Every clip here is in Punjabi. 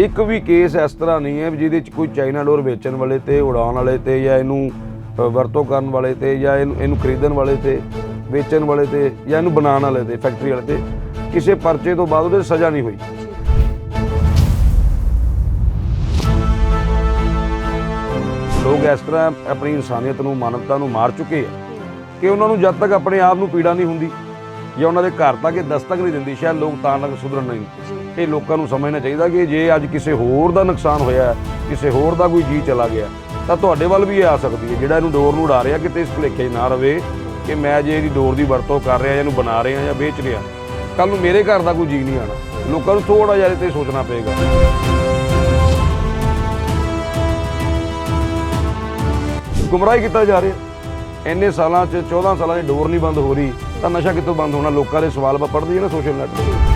ਇੱਕ ਵੀ ਕੇਸ ਇਸ ਤਰ੍ਹਾਂ ਨਹੀਂ ਹੈ ਵੀ ਜਿਹਦੇ ਚ ਕੋਈ ਚਾਈਨਾ ਡੋਰ ਵੇਚਣ ਵਾਲੇ ਤੇ, ਉਡਾਉਣ ਵਾਲੇ ਤੇ ਜਾਂ ਇਹਨੂੰ ਵਰਤੋਂ ਕਰਨ ਵਾਲੇ ਤੇ ਜਾਂ ਇਹਨੂੰ ਇਹਨੂੰ ਖਰੀਦਣ ਵਾਲੇ ਤੇ, ਵੇਚਣ ਵਾਲੇ ਤੇ ਜਾਂ ਇਹਨੂੰ ਬਣਾਉਣ ਵਾਲੇ ਤੇ, ਫੈਕਟਰੀ ਵਾਲੇ ਤੇ, ਕਿਸੇ ਪਰਚੇ ਤੋਂ ਬਾਅਦ ਉਹਦੇ ਸਜ਼ਾ ਨਹੀਂ ਹੋਈ। ਲੋਕ ਇਸ ਤਰ੍ਹਾਂ ਆਪਣੀ ਇਨਸਾਨੀਅਤ ਨੂੰ, ਮਾਨਵਤਾ ਨੂੰ ਮਾਰ ਚੁੱਕੇ ਆ ਕਿ ਉਹਨਾਂ ਨੂੰ ਜਦ ਤੱਕ ਆਪਣੇ ਆਪ ਨੂੰ ਪੀੜਾ ਨਹੀਂ ਹੁੰਦੀ ਜਾਂ ਉਹਨਾਂ ਦੇ ਘਰ ਤੱਕ ਇਹ ਦਸਤਕ ਨਹੀਂ ਦਿੰਦੀ, ਸ਼ਾਇਦ ਲੋਕ ਤਾਂ ਤੱਕ ਸੁਧਰਨ ਨਹੀਂ। ਇਹ ਲੋਕਾਂ ਨੂੰ ਸਮਝਣਾ ਚਾਹੀਦਾ ਕਿ ਜੇ ਅੱਜ ਕਿਸੇ ਹੋਰ ਦਾ ਨੁਕਸਾਨ ਹੋਇਆ ਕਿਸੇ ਹੋਰ ਦਾ ਕੋਈ ਜੀ ਚਲਾ ਗਿਆ ਤਾਂ ਤੁਹਾਡੇ ਵੱਲ ਵੀ ਇਹ ਆ ਸਕਦੀ ਹੈ। ਜਿਹੜਾ ਇਹਨੂੰ ਡੋਰ ਨੂੰ ਉਡਾ ਰਿਹਾ, ਕਿਤੇ ਇਸ ਭੁਲੇਖੇ 'ਚ ਨਾ ਰਵੇ ਕਿ ਮੈਂ ਜੇ ਇਹਦੀ ਡੋਰ ਦੀ ਵਰਤੋਂ ਕਰ ਰਿਹਾ ਜਾਂ ਇਹਨੂੰ ਬਣਾ ਰਿਹਾ ਜਾਂ ਵੇਚ ਰਿਹਾ ਕੱਲ ਨੂੰ ਮੇਰੇ ਘਰ ਦਾ ਕੋਈ ਜੀ ਨਹੀਂ ਆਣਾ ਲੋਕਾਂ ਨੂੰ ਥੋੜਾ ਜਿਹਾ ਇਹਦੇ ਤੇ ਸੋਚਣਾ ਪਏਗਾ। ਗੁੰਮਰਾਹੀ ਕੀਤਾ ਜਾ ਰਿਹਾ। ਇੰਨੇ ਸਾਲਾਂ ਚ 14 ਸਾਲਾਂ ਦੀ ਡੋਰ ਨਹੀਂ ਬੰਦ ਹੋ ਰਹੀ, ਤਾਂ ਨਸ਼ਾ ਕਿੱਥੋਂ ਬੰਦ ਹੋਣਾ? ਲੋਕਾਂ ਦੇ ਸਵਾਲ ਆਪਾਂ ਪੜ੍ਹਦੇ ਹਾਂ ਨਾ ਸੋਸ਼ਲ ਨੈਟ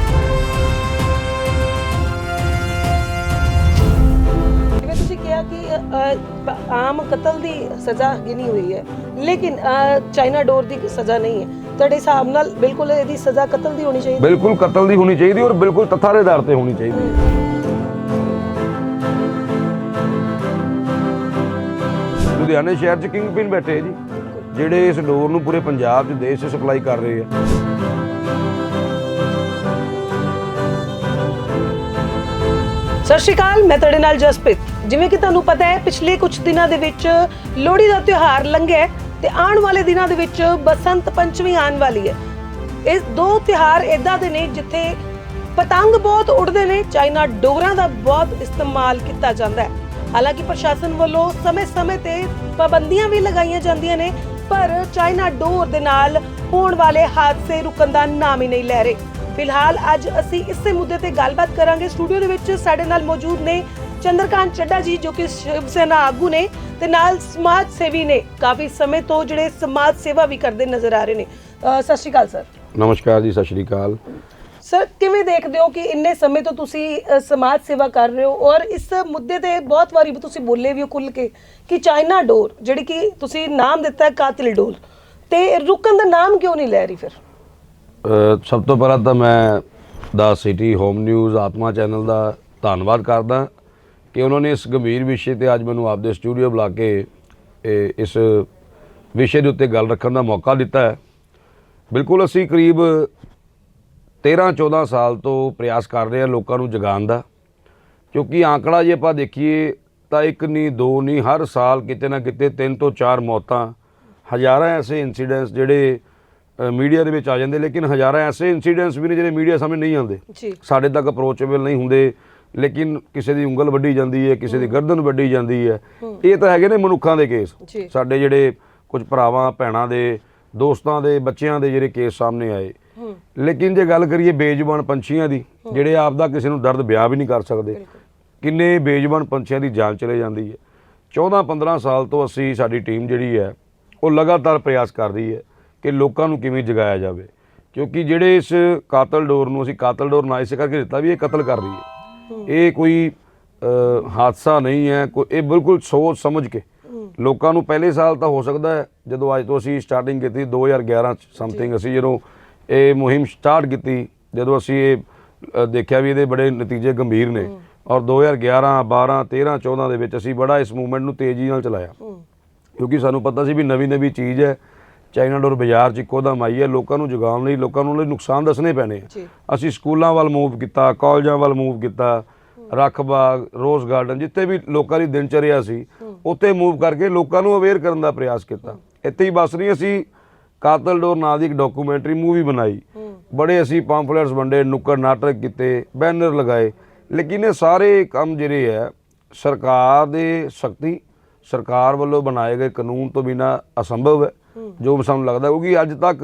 ਆਮ ਕਤਲ ਦੀ ਸਜ਼ਾ ਗਿਣੀ ਹੋਈ ਹੈ। ਲੇਕਿਨ ਚਾਈਨਾ ਡੋਰ ਦੀ ਸਜ਼ਾ ਨਹੀਂ ਹੈ। ਤੁਹਾਡੇ ਹਿਸਾਬ ਨਾਲ ਬਿਲਕੁਲ ਇਹਦੀ ਸਜ਼ਾ ਕਤਲ ਦੀ ਹੋਣੀ ਚਾਹੀਦੀ ਬਿਲਕੁਲ ਕਤਲ ਦੀ ਹੋਣੀ ਚਾਹੀਦੀ ਔਰ ਬਿਲਕੁਲ ਤੱਥਾਂ ਦੇ ਆਧਾਰ ਤੇ ਹੋਣੀ ਚਾਹੀਦੀ ਲੁਧਿਆਣੇ ਸ਼ਹਿਰ ਚ ਕਿੰਗ ਪਿਨ ਬੈਠੇ ਜੀ ਜਿਹੜੇ ਇਸ ਡੋਰ ਨੂੰ ਪੂਰੇ ਪੰਜਾਬ ਚ ਦੇਸ਼ ਚ ਸਪਲਾਈ ਕਰ ਰਹੇ ਆ। ਸਤਿ ਸ਼੍ਰੀ ਅਕਾਲ ਮੈਂ ਤੁਹਾਡੇ ਨਾਲ ਜਸਪ੍ਰੀਤ। ਜਿਵੇਂ ਕਿ ਤੁਹਾਨੂੰ ਪਤਾ ਹੈ, ਪਿਛਲੇ ਕੁਝ ਦਿਨਾਂ ਦੇ ਵਿੱਚ ਲੋਹੜੀ ਦਾ ਤਿਉਹਾਰ ਲੰਘਿਆ ਤੇ ਆਉਣ ਵਾਲੇ ਦਿਨਾਂ ਦੇ ਵਿੱਚ ਬਸੰਤ ਪੰਚਮੀ ਆਉਣ ਵਾਲੀ ਹੈ। ਇਹ ਦੋ ਤਿਉਹਾਰ ਇਦਾਂ ਦੇ ਨੇ ਜਿੱਥੇ ਪਤੰਗ ਬਹੁਤ ਉੱਡਦੇ ਨੇ, ਚਾਈਨਾ ਡੋਰਾਂ ਦਾ ਬਹੁਤ ਇਸਤੇਮਾਲ ਕੀਤਾ ਜਾਂਦਾ ਹੈ। ਹਾਲਾਂਕਿ ਪ੍ਰਸ਼ਾਸਨ ਵੱਲੋਂ ਸਮੇਂ-ਸਮੇਂ ਤੇ ਪਾਬੰਦੀਆਂ ਵੀ ਲਗਾਈਆਂ ਜਾਂਦੀਆਂ ਨੇ, ਪਰ ਚਾਈਨਾ ਡੋਰ ਦੇ ਨਾਲ ਹੋਣ ਵਾਲੇ ਹਾਦਸੇ ਰੁਕਣ ਦਾ ਨਾਮ ਹੀ ਨਹੀਂ ਲੈ ਰਹੇ। ਫਿਲਹਾਲ ਅੱਜ ਅਸੀਂ ਇਸੇ ਮੁੱਦੇ ਤੇ ਗੱਲਬਾਤ ਕਰਾਂਗੇ। ਸਟੂਡੀਓ ਦੇ ਵਿੱਚ ਸਾਡੇ ਨਾਲ ਮੌਜੂਦ ਨੇ ਚੰਦਰਕਾਂਤ ਚੱਡਾ ਜੀ ਜੋ ਕਿ ਸ਼ਿਵ ਸੈਨਾ ਆਗੂ ਨੇ ਤੇ ਨਾਲ ਸਮਾਜ ਸੇਵੀ ਨੇ ਕਾਫੀ ਸਮੇਂ ਤੋਂ ਜਿਹੜੇ ਸਮਾਜ ਸੇਵਾ ਵੀ ਕਰਦੇ ਨਜ਼ਰ ਆ ਰਹੇ ਨੇ। ਸਤਿ ਸ਼੍ਰੀ ਅਕਾਲ ਸਰ। ਨਮਸਕਾਰ ਜੀ ਸਤਿ ਸ਼੍ਰੀ ਅਕਾਲ। ਸਰ ਕਿਵੇਂ ਦੇਖਦੇ ਹੋ ਕਿ ਇੰਨੇ ਸਮੇਂ ਤੋਂ ਤੁਸੀਂ ਅ, ਸਮਾਜ ਸੇਵਾ ਕਰ ਰਹੇ ਹੋ ਔਰ ਇਸ ਮੁੱਦੇ ਤੇ ਬਹੁਤ ਵਾਰੀ ਤੁਸੀਂ ਬੋਲੇ ਵੀ ਹੋ ਖੁੱਲ ਕੇ ਕਿ ਚਾਈਨਾ ਡੋਰ ਜਿਹੜੀ ਕਿ ਤੁਸੀਂ ਨਾਮ ਦਿੱਤਾ ਹੈ ਕਾਤਿਲ ਡੋਰ ਤੇ ਰੁਕਣ ਦਾ ਨਾਮ ਕਿਉਂ ਨਹੀਂ ਲੈ ਰਹੀ ਫਿਰ? ਅ, ਸਭ ਤੋਂ ਪਹਿਲਾਂ ਤਾਂ ਮੈਂ ਦਾ ਸਿਟੀ ਹੋਮ ਨਿਊਜ਼ ਆਤਮਾ ਚੈਨਲ ਦਾ ਧੰਨਵਾਦ ਕਰਦਾ। ਕਿ ਉਹਨਾਂ ਨੇ ਇਸ ਗੰਭੀਰ ਵਿਸ਼ੇ ਤੇ ਅੱਜ ਮੈਨੂੰ ਆਪਦੇ ਸਟੂਡੀਓ ਬੁਲਾ ਕੇ ਇਸ ਵਿਸ਼ੇ ਦੇ ਉੱਤੇ ਗੱਲ ਰੱਖਣ ਦਾ ਮੌਕਾ ਦਿੱਤਾ ਹੈ। ਬਿਲਕੁਲ ਅਸੀਂ ਕਰੀਬ 13 14 ਸਾਲ ਤੋਂ ਪ੍ਰਯਾਸ ਕਰ ਰਹੇ ਹਾਂ ਲੋਕਾਂ ਨੂੰ ਜਗਾਉਣ ਦਾ। ਕਿਉਂਕਿ ਆંકੜਾ ਜੇ ਆਪਾਂ ਦੇਖੀਏ ਤਾਂ ਇੱਕ ਨਹੀਂ ਦੋ ਨਹੀਂ ਹਰ ਸਾਲ ਕਿਤੇ ਨਾ ਕਿਤੇ ਤਿੰਨ ਤੋਂ ਚਾਰ ਮੌਤਾਂ ਹਜ਼ਾਰਾਂ ਐਸੇ ਇਨਸੀਡੈਂਟਸ ਜਿਹੜੇ ਮੀਡੀਆ ਦੇ ਵਿੱਚ ਆ ਜਾਂਦੇ ਲੇਕਿਨ ਹਜ਼ਾਰਾਂ ਐਸੇ ਇਨਸੀਡੈਂਟਸ ਵੀ ਨੇ ਜਿਹੜੇ ਮੀਡੀਆ ਸਾਹਮਣੇ ਨਹੀਂ ਆਉਂਦੇ। ਸਾਡੇ ਤੱਕ ਅਪਰੋਚੇਬਲ ਨਹੀਂ ਹੁੰਦੇ। ਲੇਕਿਨ ਕਿਸੇ ਦੀ ਉਂਗਲ ਵੱਢੀ ਜਾਂਦੀ ਹੈ ਕਿਸੇ ਦੀ ਗਰਦਨ ਵੱਢੀ ਜਾਂਦੀ ਹੈ। ਇਹ ਤਾਂ ਹੈਗੇ ਨੇ ਮਨੁੱਖਾਂ ਦੇ ਕੇਸ। ਸਾਡੇ ਜਿਹੜੇ ਕੁਝ ਭਰਾਵਾਂ ਭੈਣਾਂ ਦੇ ਦੋਸਤਾਂ ਦੇ ਬੱਚਿਆਂ ਦੇ ਜਿਹੜੇ ਕੇਸ ਸਾਹਮਣੇ ਆਏ। ਲੇਕਿਨ ਜੇ ਗੱਲ ਕਰੀਏ ਬੇਜ਼ੁਬਾਨ ਪੰਛੀਆਂ ਦੀ ਜਿਹੜੇ ਆਪ ਦਾ ਕਿਸੇ ਨੂੰ ਦਰਦ ਬਿਆਨ ਵੀ ਨਹੀਂ ਕਰ ਸਕਦੇ ਕਿੰਨੇ ਬੇਜ਼ੁਬਾਨ ਪੰਛੀਆਂ ਦੀ ਜਾਨ ਚਲੇ ਜਾਂਦੀ ਹੈ। 14 15 ਸਾਲ ਤੋਂ ਅਸੀਂ ਸਾਡੀ ਟੀਮ ਜਿਹੜੀ ਹੈ ਉਹ ਲਗਾਤਾਰ ਪ੍ਰਯਾਸ ਕਰ ਰਹੀ ਹੈ ਕਿ ਲੋਕਾਂ ਨੂੰ ਕਿਵੇਂ ਜਗਾਇਆ ਜਾਵੇ। ਕਿਉਂਕਿ ਜਿਹੜੇ ਇਸ ਕਾਤਲ ਡੋਰ ਨੂੰ ਅਸੀਂ ਕਾਤਲ ਡੋਰ ਨਾ ਇਸੇ ਕਰਕੇ ਦਿੱਤਾ ਵੀ ਇਹ ਕਤਲ ਕਰ ਰਹੀ ਹੈ। ਇਹ ਕੋਈ ਹਾਦਸਾ ਨਹੀਂ ਹੈ ਕੋਈ ਇਹ ਬਿਲਕੁਲ ਸੋਚ ਸਮਝ ਕੇ। ਲੋਕਾਂ ਨੂੰ ਪਹਿਲੇ ਸਾਲ ਤਾਂ ਹੋ ਸਕਦਾ ਹੈ ਜਦੋਂ ਅੱਜ ਤੋਂ ਅਸੀਂ ਸਟਾਰਟਿੰਗ ਕੀਤੀ 2011 ਸਮਥਿੰਗ ਅਸੀਂ ਜਦੋਂ ਇਹ ਮੁਹਿੰਮ ਸਟਾਰਟ ਕੀਤੀ ਜਦੋਂ ਅਸੀਂ ਇਹ ਦੇਖਿਆ ਵੀ ਇਹਦੇ ਬੜੇ ਨਤੀਜੇ ਗੰਭੀਰ ਨੇ। ਔਰ 2011 12 13 14 ਦੇ ਵਿੱਚ ਅਸੀਂ ਬੜਾ ਇਸ ਮੂਵਮੈਂਟ ਨੂੰ ਤੇਜ਼ੀ ਨਾਲ ਚਲਾਇਆ। ਕਿਉਂਕਿ ਸਾਨੂੰ ਪਤਾ ਸੀ ਵੀ ਨਵੀਂ ਨਵੀਂ ਚੀਜ਼ ਹੈ ਚਾਈਨਾ ਡੋਰ ਬਾਜ਼ਾਰ 'ਚ ਇੱਕੋਦਮ ਆਈ ਹੈ ਲੋਕਾਂ ਨੂੰ ਜਗਾਉਣ ਲਈ ਲੋਕਾਂ ਨੂੰ ਉਹਦੇ ਨੁਕਸਾਨ ਦੱਸਣੇ ਪੈਣੇ ਆ। ਅਸੀਂ ਸਕੂਲਾਂ ਵੱਲ ਮੂਵ ਕੀਤਾ ਕਾਲਜਾਂ ਵੱਲ ਮੂਵ ਕੀਤਾ ਰੱਖ ਬਾਗ ਰੋਜ਼ ਗਾਰਡਨ ਜਿੱਥੇ ਵੀ ਲੋਕਾਂ ਦੀ ਦਿਨਚਰਿਆ ਸੀ ਉੱਥੇ ਮੂਵ ਕਰਕੇ ਲੋਕਾਂ ਨੂੰ ਅਵੇਅਰ ਕਰਨ ਦਾ ਪ੍ਰਯਾਸ ਕੀਤਾ। ਇੱਥੇ ਹੀ ਬਸ ਨਹੀਂ ਅਸੀਂ ਕਾਤਲ ਡੋਰ ਨਾਂ ਦੀ ਇੱਕ ਡਾਕੂਮੈਂਟਰੀ ਮੂਵੀ ਬਣਾਈ। ਬੜੇ ਅਸੀਂ ਪੰਫਲੇਟਸ ਵੰਡੇ ਨੁੱਕੜ ਨਾਟਕ ਕੀਤੇ ਬੈਨਰ ਲਗਾਏ। ਲੇਕਿਨ ਇਹ ਸਾਰੇ ਕੰਮ ਜਿਹੜੇ ਹੈ ਸਰਕਾਰ ਦੇ ਸ਼ਕਤੀ ਸਰਕਾਰ ਵੱਲੋਂ ਬਣਾਏ ਗਏ ਕਾਨੂੰਨ ਤੋਂ ਬਿਨਾ ਅਸੰਭਵ ਹੈ। ਜੋ ਸਾਨੂੰ ਲੱਗਦਾ ਕਿਉਂਕਿ ਅੱਜ ਤੱਕ